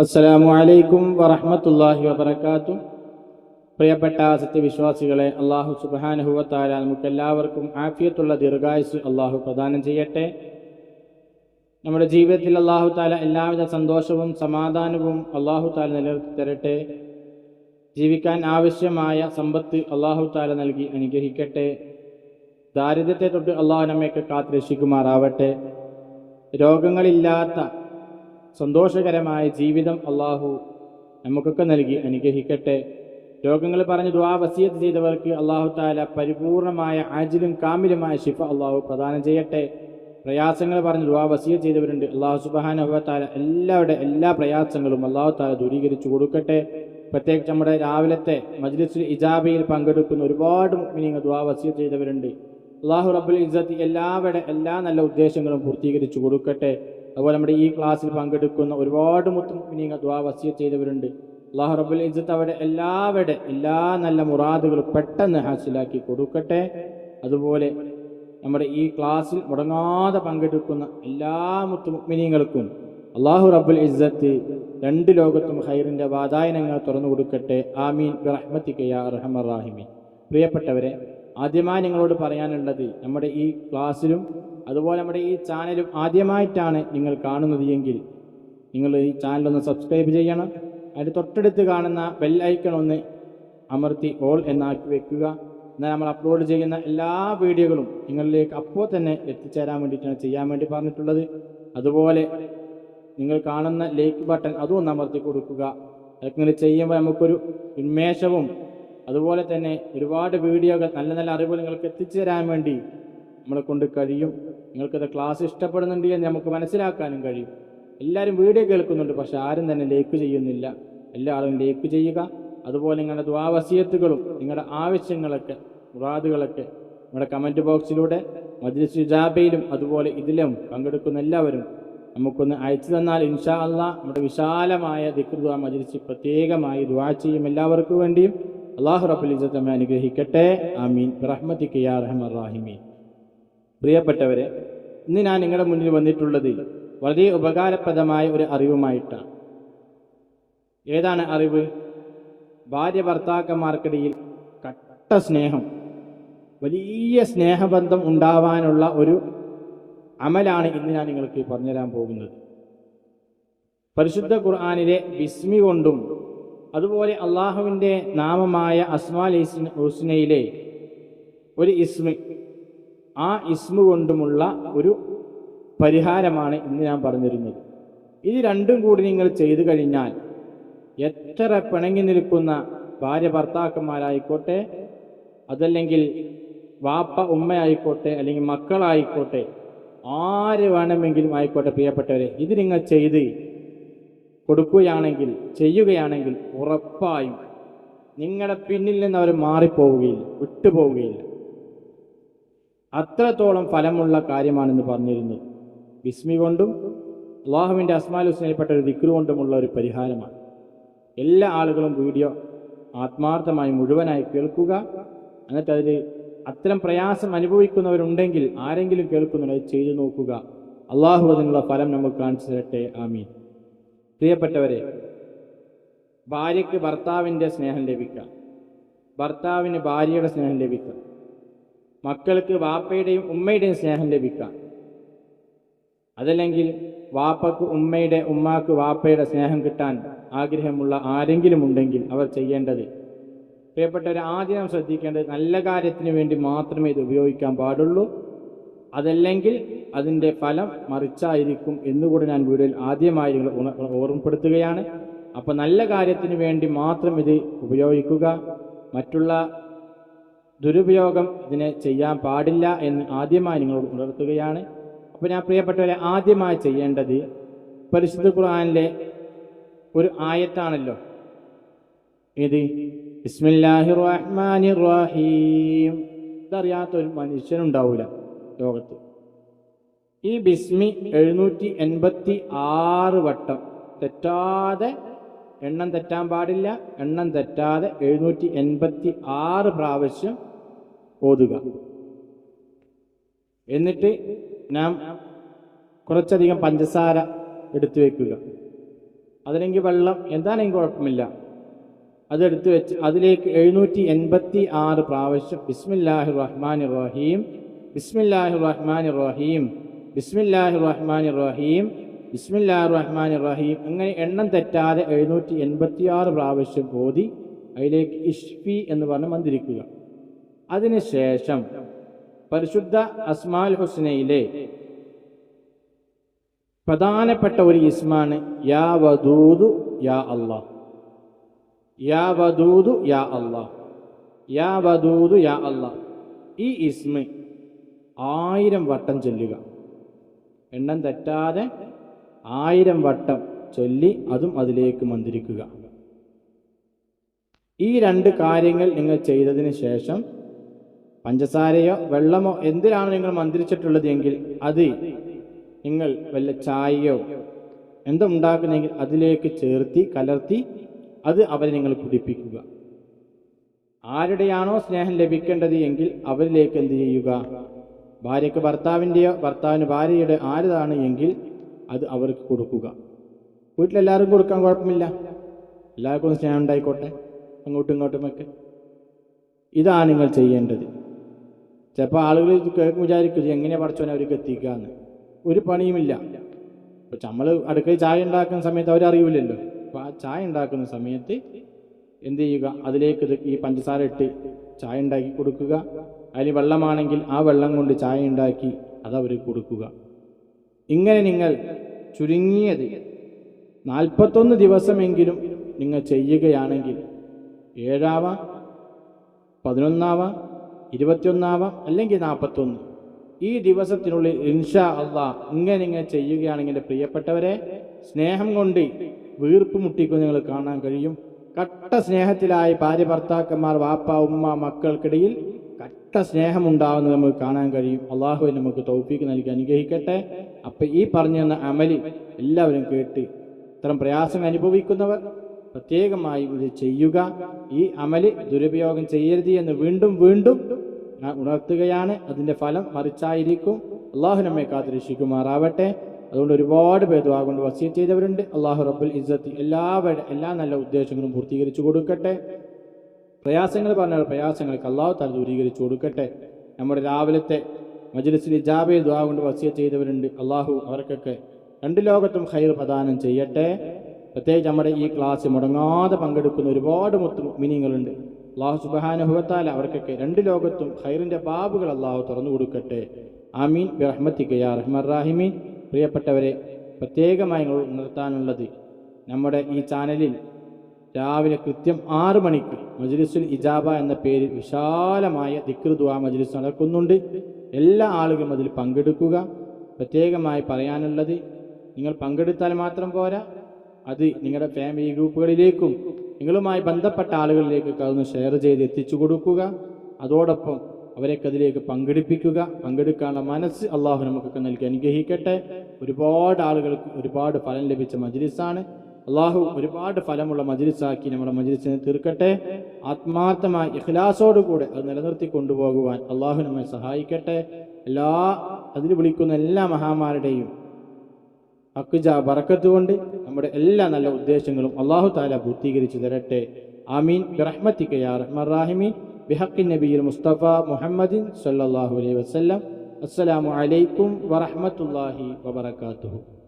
അസ്സലാമു അലൈക്കും വറഹമത്തല്ലാഹി വബറകാതുഹു. പ്രിയപ്പെട്ട സത്യവിശ്വാസികളെ അള്ളാഹു സുബാനുഹുവത്താര നമുക്ക് എല്ലാവർക്കും ആഫിയത്തുള്ള ദീർഘായുസ് അള്ളാഹു പ്രദാനം ചെയ്യട്ടെ. നമ്മുടെ ജീവിതത്തിൽ അള്ളാഹു താല എല്ലാവിധ സന്തോഷവും സമാധാനവും അള്ളാഹു താല നിലനിർത്തി തരട്ടെ. ജീവിക്കാൻ ആവശ്യമായ സമ്പത്ത് അള്ളാഹു താല നൽകി അനുഗ്രഹിക്കട്ടെ. ദാരിദ്ര്യത്തെ തൊട്ട് അള്ളാഹു നമ്മയൊക്കെ കാത്തുരക്ഷിക്കുമാറാവട്ടെ. രോഗങ്ങളില്ലാത്ത സന്തോഷകരമായ ജീവിതം അള്ളാഹു നമുക്കൊക്കെ നൽകി അനുഗ്രഹിക്കട്ടെ. രോഗങ്ങൾ പറഞ്ഞ് ദുആ വസീയത്ത് ചെയ്തവർക്ക് അള്ളാഹു താല പരിപൂർണമായ ആജിലും കാമിലുമായ ശിഫ അള്ളാഹു പ്രദാനം ചെയ്യട്ടെ. പ്രയാസങ്ങൾ പറഞ്ഞ് ദുവാ വസീയത്ത് ചെയ്തവരുണ്ട്. അള്ളാഹു സുബാനുഹ താല എല്ലാവരുടെ എല്ലാ പ്രയാസങ്ങളും അള്ളാഹു താല ദൂരീകരിച്ചു കൊടുക്കട്ടെ. പ്രത്യേകിച്ച് നമ്മുടെ രാവിലത്തെ മജ്ലിസുൽ ഇജാബയിൽ പങ്കെടുക്കുന്ന ഒരുപാട് മീനിങ് ദുആ വസീയത്ത് ചെയ്തവരുണ്ട്. അള്ളാഹു റബ്ബുൽ ഇസ്സത്ത് എല്ലാവരുടെ എല്ലാ നല്ല ഉദ്ദേശങ്ങളും പൂർത്തീകരിച്ചു കൊടുക്കട്ടെ. അതുപോലെ നമ്മുടെ ഈ ക്ലാസ്സിൽ പങ്കെടുക്കുന്ന ഒരുപാട് മുത്തുമിനിങ്ങൾ ദ്വാ വസിയത്ത് ചെയ്തവരുണ്ട്. അള്ളാഹു റബുൽ ഇജ്ജത്ത് അവിടെ എല്ലാവരുടെ എല്ലാ നല്ല മുറാദുകളും പെട്ടെന്ന് ഹാസിലാക്കി കൊടുക്കട്ടെ. അതുപോലെ നമ്മുടെ ഈ ക്ലാസ്സിൽ മുടങ്ങാതെ പങ്കെടുക്കുന്ന എല്ലാ മുത്തുമിനിങ്ങൾക്കും അള്ളാഹു റബുൽ ഇജ്ജത്ത് രണ്ട് ലോകത്തും ഹൈറിന്റെ വാതായനങ്ങൾ തുറന്നു കൊടുക്കട്ടെ. ആമീൻ. റഹ്മത്തിക്കയ റഹമർ റാഹിമീൻ. പ്രിയപ്പെട്ടവരെ ആദ്യമായി നിങ്ങളോട് പറയാനുള്ളത് നമ്മുടെ ഈ ക്ലാസ്സിലും അതുപോലെ നമ്മുടെ ഈ ചാനലും ആദ്യമായിട്ടാണ് നിങ്ങൾ കാണുന്നത് എങ്കിൽ നിങ്ങൾ ഈ ചാനലൊന്ന് സബ്സ്ക്രൈബ് ചെയ്യണം. അതിന്റെ തൊട്ടടുത്ത് കാണുന്ന ബെല്ലൈക്കൺ ഒന്ന് അമർത്തി ഓൾ എന്നാക്കി വെക്കുക. എന്നാൽ നമ്മൾ അപ്ലോഡ് ചെയ്യുന്ന എല്ലാ വീഡിയോകളും നിങ്ങളിലേക്ക് അപ്പോൾ തന്നെ എത്തിച്ചേരാൻ വേണ്ടിയിട്ടാണ് ചെയ്യാൻ വേണ്ടി പറഞ്ഞിട്ടുള്ളത്. അതുപോലെ നിങ്ങൾ കാണുന്ന ലൈക്ക് ബട്ടൺ അതും ഒന്ന് അമർത്തി കൊടുക്കുക. അതൊക്കെ ഇങ്ങനെ ചെയ്യുമ്പോൾ നമുക്കൊരു ഉന്മേഷവും അതുപോലെ തന്നെ ഒരുപാട് വീഡിയോകൾ നല്ല നല്ല അറിവുകൾ നിങ്ങൾക്ക് എത്തിച്ചു തരാൻ വേണ്ടി നമ്മളെ കൊണ്ട് കഴിയും. നിങ്ങൾക്കത് ക്ലാസ് ഇഷ്ടപ്പെടുന്നുണ്ട് എന്ന് നമുക്ക് മനസ്സിലാക്കാനും കഴിയും. എല്ലാവരും വീഡിയോ കേൾക്കുന്നുണ്ട് പക്ഷെ ആരും തന്നെ ലൈക്ക് ചെയ്യുന്നില്ല. എല്ലാവരും ലൈക്ക് ചെയ്യുക. അതുപോലെ നിങ്ങളുടെ ദ്വാവസീയത്തുകളും നിങ്ങളുടെ ആവശ്യങ്ങളൊക്കെ മുറാദുകളൊക്കെ നമ്മുടെ കമന്റ് ബോക്സിലൂടെ മജ്ലിസ് ജാബയിലും അതുപോലെ ഇതിലും പങ്കെടുക്കുന്ന എല്ലാവരും നമുക്കൊന്ന് അയച്ചു തന്നാൽ ഇൻഷാ അള്ളാ നമ്മുടെ വിശാലമായ ദിക്രുദ മജ്ലിസ് പ്രത്യേകമായി ദുആ ചെയ്യും എല്ലാവർക്കും വേണ്ടിയും. അള്ളാഹു റബുൽ ഇസ്സത്ത് നമ്മെ അനുഗ്രഹിക്കട്ടെ. ആമീൻ. റഹ്മത്തിക്ക് യാ റഹ്മർ റാഹിമീൻ. പ്രിയപ്പെട്ടവരെ ഇന്ന് ഞാൻ നിങ്ങളുടെ മുന്നിൽ വന്നിട്ടുള്ളത് വളരെ ഉപകാരപ്രദമായ ഒരു അറിവുമായിട്ടാണ്. ഏതാണ് അറിവ്? ഭാര്യ ഭർത്താക്കന്മാർക്കിടയിൽ കട്ട സ്നേഹം വലിയ സ്നേഹബന്ധം ഉണ്ടാവാനുള്ള ഒരു അമലാണ് ഇന്ന് ഞാൻ നിങ്ങൾക്ക് പറഞ്ഞുതരാൻ പോകുന്നത്. പരിശുദ്ധ ഖുർആാനിലെ ബിസ്മി കൊണ്ടും അതുപോലെ അള്ളാഹുവിന്റെ നാമമായ അസ്മാൽ ഹുസ്നയിലെ ഒരു ഇസ്മി ആ ഇസ്മു കൊണ്ടുമുള്ള ഒരു പരിഹാരമാണ് ഇന്ന് ഞാൻ പറഞ്ഞിരുന്നത്. ഇത് രണ്ടും കൂടി നിങ്ങൾ ചെയ്തു കഴിഞ്ഞാൽ എത്ര പിണങ്ങി നിൽക്കുന്ന ഭാര്യ ഭർത്താക്കന്മാരായിക്കോട്ടെ അതല്ലെങ്കിൽ വാപ്പ ഉമ്മയായിക്കോട്ടെ അല്ലെങ്കിൽ മക്കളായിക്കോട്ടെ ആര് വേണമെങ്കിലും ആയിക്കോട്ടെ പ്രിയപ്പെട്ടവരെ ഇത് നിങ്ങൾ ചെയ്ത് കൊടുക്കുകയാണെങ്കിൽ ചെയ്യുകയാണെങ്കിൽ ഉറപ്പായും നിങ്ങളുടെ പിന്നിൽ നിന്ന് അവർ മാറിപ്പോവുകയില്ല വിട്ടുപോവുകയില്ല. അത്രത്തോളം ഫലമുള്ള കാര്യമാണെന്ന് പറഞ്ഞിരുന്നത് വിസ്മി കൊണ്ടും അള്ളാഹുവിന്റെ അസ്മാൽ ഹുസ്നയിൽപ്പെട്ട ഒരു ദിക്രു കൊണ്ടുമുള്ള ഒരു പരിഹാരമാണ്. എല്ലാ ആളുകളും വീഡിയോ ആത്മാർത്ഥമായി മുഴുവനായി കേൾക്കുക. എന്നിട്ട് അതിൽ അത്തരം പ്രയാസം അനുഭവിക്കുന്നവരുണ്ടെങ്കിൽ ആരെങ്കിലും കേൾക്കുന്നുണ്ട് അത് ചെയ്തു നോക്കുക. അള്ളാഹു അതിനുള്ള ഫലം നമുക്ക് കാണിച്ചു തരട്ടെ. ആമീൻ. പ്രിയപ്പെട്ടവരെ ഭാര്യയ്ക്ക് ഭർത്താവിന്റെ സ്നേഹം ലഭിക്കാം. ഭർത്താവിന് ഭാര്യയുടെ സ്നേഹം ലഭിക്കാം. മക്കൾക്ക് വാപ്പയുടെയും ഉമ്മയുടെയും സ്നേഹം ലഭിക്കാം. അതല്ലെങ്കിൽ വാപ്പക്ക് ഉമ്മയുടെ ഉമ്മാക്ക് വാപ്പയുടെ സ്നേഹം കിട്ടാൻ ആഗ്രഹമുള്ള ആരെങ്കിലും ഉണ്ടെങ്കിൽ അവർ ചെയ്യേണ്ടത് പ്രിയപ്പെട്ടവർ ആദ്യം നാം ശ്രദ്ധിക്കേണ്ടത് നല്ല കാര്യത്തിന് വേണ്ടി മാത്രമേ ഇത് ഉപയോഗിക്കാൻ പാടുള്ളൂ. അതല്ലെങ്കിൽ അതിന്റെ ഫലം മറിച്ചായിരിക്കും എന്നുകൂടെ ഞാൻ വീഡിയോയിൽ ആദ്യമായി ഓർമ്മപ്പെടുത്തുകയാണ്. അപ്പോൾ നല്ല കാര്യത്തിന് വേണ്ടി മാത്രം ഇത് ഉപയോഗിക്കുക. മറ്റുള്ള ദുരുപയോഗം ഇതിനെ ചെയ്യാൻ പാടില്ല എന്ന് ആദ്യമായി നിങ്ങളോട് ഉണർത്തുകയാണ്. അപ്പോൾ ഞാൻ പ്രിയപ്പെട്ടവരെ ആദ്യമായി ചെയ്യേണ്ടത് പരിശുദ്ധ ഖുർആാനിലെ ഒരു ആയത്താണല്ലോ. ഇത് ബിസ്മില്ലാഹിർ റഹ്മാനിർ റഹീം. ഇതറിയാത്ത ഒരു മനുഷ്യനുണ്ടാവില്ല ലോകത്ത്. ഈ ബിസ്മി എഴുന്നൂറ്റി എൺപത്തി ആറ് വട്ടം. തെറ്റാതെ എണ്ണം തെറ്റാൻ പാടില്ല. എണ്ണം തെറ്റാതെ എഴുന്നൂറ്റി എൺപത്തി ആറ് പ്രാവശ്യം ഓതുക. എന്നിട്ട് നാം കുറച്ചധികം പഞ്ചസാര എടുത്തു വെക്കുക. അതിലെങ്കിൽ വെള്ളം എന്താണെങ്കിൽ കുഴപ്പമില്ല. അതെടുത്ത് വെച്ച് അതിലേക്ക് എഴുന്നൂറ്റി എൺപത്തി ആറ് പ്രാവശ്യം ബിസ്മില്ലാഹി റഹ്മാൻ റഹീം ബിസ്മില്ലാഹി റഹ്മാൻ റഹീം ബിസ്മില്ലാഹി റഹ്മാൻ റഹീം ബിസ്മില്ലാഹി റഹ്മാൻ റഹീം അങ്ങനെ എണ്ണം തെറ്റാതെ എഴുന്നൂറ്റി എൺപത്തി ആറ് പ്രാവശ്യം ഓതി അതിലേക്ക് ഇഷ്ഫി എന്ന് പറഞ്ഞ് മന്ത്രിക്കുക. അതിനുശേഷം പരിശുദ്ധ അസ്മാൽ ഹുസ്നയിലെ പ്രധാനപ്പെട്ട ഒരു ഇസ്മാണ് യാ വദൂദു യാ അള്ളാഹ്. യാ വദൂദു യാ അള്ളാഹ്. യാ വദൂദു യാ അള്ളാഹ്. ഈ ഇസ്മ ആയിരം വട്ടം ചൊല്ലുക. എണ്ണം തെറ്റാതെ ആയിരം വട്ടം ചൊല്ലി അതും അതിലേക്ക് മന്ത്രിക്കുക. ഈ രണ്ട് കാര്യങ്ങൾ നിങ്ങൾ ചെയ്തതിന് ശേഷം പഞ്ചസാരയോ വെള്ളമോ എന്തിനാണ് നിങ്ങൾ മന്ത്രിച്ചിട്ടുള്ളത് എങ്കിൽ അത് നിങ്ങൾ വല്ല ചായയോ എന്തോ ഉണ്ടാക്കുന്നെങ്കിൽ അതിലേക്ക് ചേർത്തി കലർത്തി അത് അവരെ നിങ്ങൾ കുടിപ്പിക്കുക. ആരുടെയാണോ സ്നേഹം ലഭിക്കേണ്ടത് എങ്കിൽ അവരിലേക്ക് എന്ത് ചെയ്യുക? ഭാര്യയ്ക്ക് ഭർത്താവിന്റെയോ ഭർത്താവിന് ഭാര്യയുടെ ആരതാണ് എങ്കിൽ അത് അവർക്ക് കൊടുക്കുക. വീട്ടിലെല്ലാവർക്കും കൊടുക്കാൻ കുഴപ്പമില്ല. എല്ലാവർക്കും സ്നേഹം ഉണ്ടായിക്കോട്ടെ. അങ്ങോട്ടും ഇങ്ങോട്ടുമൊക്കെ. ഇതാണ് നിങ്ങൾ ചെയ്യേണ്ടത്. ചിലപ്പോൾ ആളുകൾ കേൾക്കും വിചാരിക്കും എങ്ങനെയാണ് പഠിച്ചോനെ അവർക്ക് എത്തിക്കാന്ന്. ഒരു പണിയുമില്ല. ഇപ്പം നമ്മൾ അടുക്കളയിൽ ചായ ഉണ്ടാക്കുന്ന സമയത്ത് അവരറിയില്ലല്ലോ അപ്പോൾ ആ ചായ ഉണ്ടാക്കുന്ന സമയത്ത് എന്ത് ചെയ്യുക? അതിലേക്ക് ഈ പഞ്ചസാര ഇട്ട് ചായ ഉണ്ടാക്കി കൊടുക്കുക. അതിൽ വെള്ളമാണെങ്കിൽ ആ വെള്ളം കൊണ്ട് ചായ ഉണ്ടാക്കി അത് അവർ കൊടുക്കുക. ഇങ്ങനെ നിങ്ങൾ ചുരുങ്ങിയത് നാൽപ്പത്തൊന്ന് ദിവസമെങ്കിലും നിങ്ങൾ ചെയ്യുകയാണെങ്കിൽ ഏഴാവാം പതിനൊന്നാവാം ഇരുപത്തിയൊന്നാവാം അല്ലെങ്കിൽ നാൽപ്പത്തൊന്ന്. ഈ ദിവസത്തിനുള്ളിൽ ഇൻഷാ അള്ളാ ഇങ്ങനെ ഇങ്ങനെ ചെയ്യുകയാണെങ്കിൽ പ്രിയപ്പെട്ടവരെ സ്നേഹം കൊണ്ട് വീർപ്പ് മുട്ടിക്കും നിങ്ങൾ കാണാൻ കഴിയും. കട്ട സ്നേഹത്തിലായി ഭാര്യ ഭർത്താക്കന്മാർ വാപ്പ ഉമ്മ മക്കൾക്കിടയിൽ കട്ട സ്നേഹമുണ്ടാവുന്നത് നമുക്ക് കാണാൻ കഴിയും. അള്ളാഹു നമുക്ക് തൗഫീക്ക് നൽകി അനുഗ്രഹിക്കട്ടെ. അപ്പം ഈ പറഞ്ഞു തന്ന അമലി എല്ലാവരും കേട്ട് ഇത്തരം പ്രയാസം അനുഭവിക്കുന്നവർ പ്രത്യേകമായി ഇത് ചെയ്യുക. ഈ അമൽ ദുരുപയോഗം ചെയ്യരുത് എന്ന് വീണ്ടും വീണ്ടും ഉണർത്തുകയാണ്. അതിന്റെ ഫലം മറിച്ചായിരിക്കും. അള്ളാഹു നമ്മെ കാത്തിരക്ഷിക്കുമാറാവട്ടെ. അതുകൊണ്ട് ഒരുപാട് പേർ ദുആ കൊണ്ട് വസീം ചെയ്തവരുണ്ട്. അള്ളാഹു റബ്ബുൽ ഇസ്സത്ത് എല്ലാവരുടെ എല്ലാ നല്ല ഉദ്ദേശങ്ങളും പൂർത്തീകരിച്ചു കൊടുക്കട്ടെ. പ്രയാസങ്ങൾ പറഞ്ഞ പ്രയാസങ്ങൾക്ക് അള്ളാഹു തല ദൂരീകരിച്ചു കൊടുക്കട്ടെ. നമ്മുടെ രാവിലത്തെ മജ്ലിസിൽ ജാബയിൽ ദുവാ കൊണ്ട് വസിയ ചെയ്തവരുണ്ട്. അള്ളാഹു അവർക്കൊക്കെ രണ്ട് ലോകത്തും ഹൈർ പ്രദാനം ചെയ്യട്ടെ. പ്രത്യേകിച്ച് നമ്മുടെ ഈ ക്ലാസ് മുടങ്ങാതെ പങ്കെടുക്കുന്ന ഒരുപാട് മുത്ത് മിനിങ്ങളുണ്ട് അള്ളാഹു സുബാനുഭവത്താല അവർക്കൊക്കെ രണ്ട് ലോകത്തും ഖൈറിന്റെ ബാബുകൾ അള്ളാഹു തുറന്നു കൊടുക്കട്ടെ. ആമീൻ. ബിറഹ്മത്തിക്കയാ റഹ്മർ റാഹിമീൻ പ്രിയപ്പെട്ടവരെ പ്രത്യേകമായി ഉണർത്താനുള്ളത് നമ്മുടെ ഈ ചാനലിൽ രാവിലെ കൃത്യം ആറ് മണിക്ക് മജ്ലിസുൽ ഇജാബ എന്ന പേരിൽ വിശാലമായ ദിക്ർ ദുആ മജ്ലിസ് നടക്കുന്നുണ്ട്. എല്ലാ ആളുകളും അതിൽ പങ്കെടുക്കുക. പ്രത്യേകമായി പറയാനുള്ളത് നിങ്ങൾ പങ്കെടുത്താൽ മാത്രം പോരാ അത് നിങ്ങളുടെ ഫാമിലി ഗ്രൂപ്പുകളിലേക്കും നിങ്ങളുമായി ബന്ധപ്പെട്ട ആളുകളിലേക്ക് കടന്ന് ഷെയർ ചെയ്ത് എത്തിച്ചു കൊടുക്കുക. അതോടൊപ്പം അവരൊക്കെ അതിലേക്ക് പങ്കെടുപ്പിക്കുക. പങ്കെടുക്കാനുള്ള മനസ്സ് അള്ളാഹു നമുക്കൊക്കെ നൽകി അനുഗ്രഹിക്കട്ടെ. ഒരുപാട് ആളുകൾക്ക് ഒരുപാട് ഫലം ലഭിച്ച മജ്ലിസാണ്. അള്ളാഹു ഒരുപാട് ഫലമുള്ള മജ്ലിസാക്കി നമ്മുടെ മജ്ലിസിനെ തീർക്കട്ടെ. ആത്മാർത്ഥമായി ഇഖ്ലാസോടുകൂടെ അത് നിലനിർത്തി കൊണ്ടുപോകുവാൻ അള്ളാഹു നമ്മെ സഹായിക്കട്ടെ. എല്ലാ അതിൽ വിളിക്കുന്ന എല്ലാ മഹാമാരുടെയും അക്കുജ ബറക്കത്ത് കൊണ്ട് നമ്മുടെ എല്ലാ നല്ല ഉദ്ദേശങ്ങളും അള്ളാഹു താല പൂർത്തീകരിച്ചു തരട്ടെ. ആമീൻ. ബിറഹ്മത്തിക യാ റാഹിമീൻ ബിഹഖിൻ നബിയിൽ മുസ്തഫ മുഹമ്മദിൻ സല്ലാഹു അലൈഹി വസല്ലം. അസ്സലാമു അലൈക്കും വറഹ്മത്തുള്ളാഹി വബറകാതുഹു.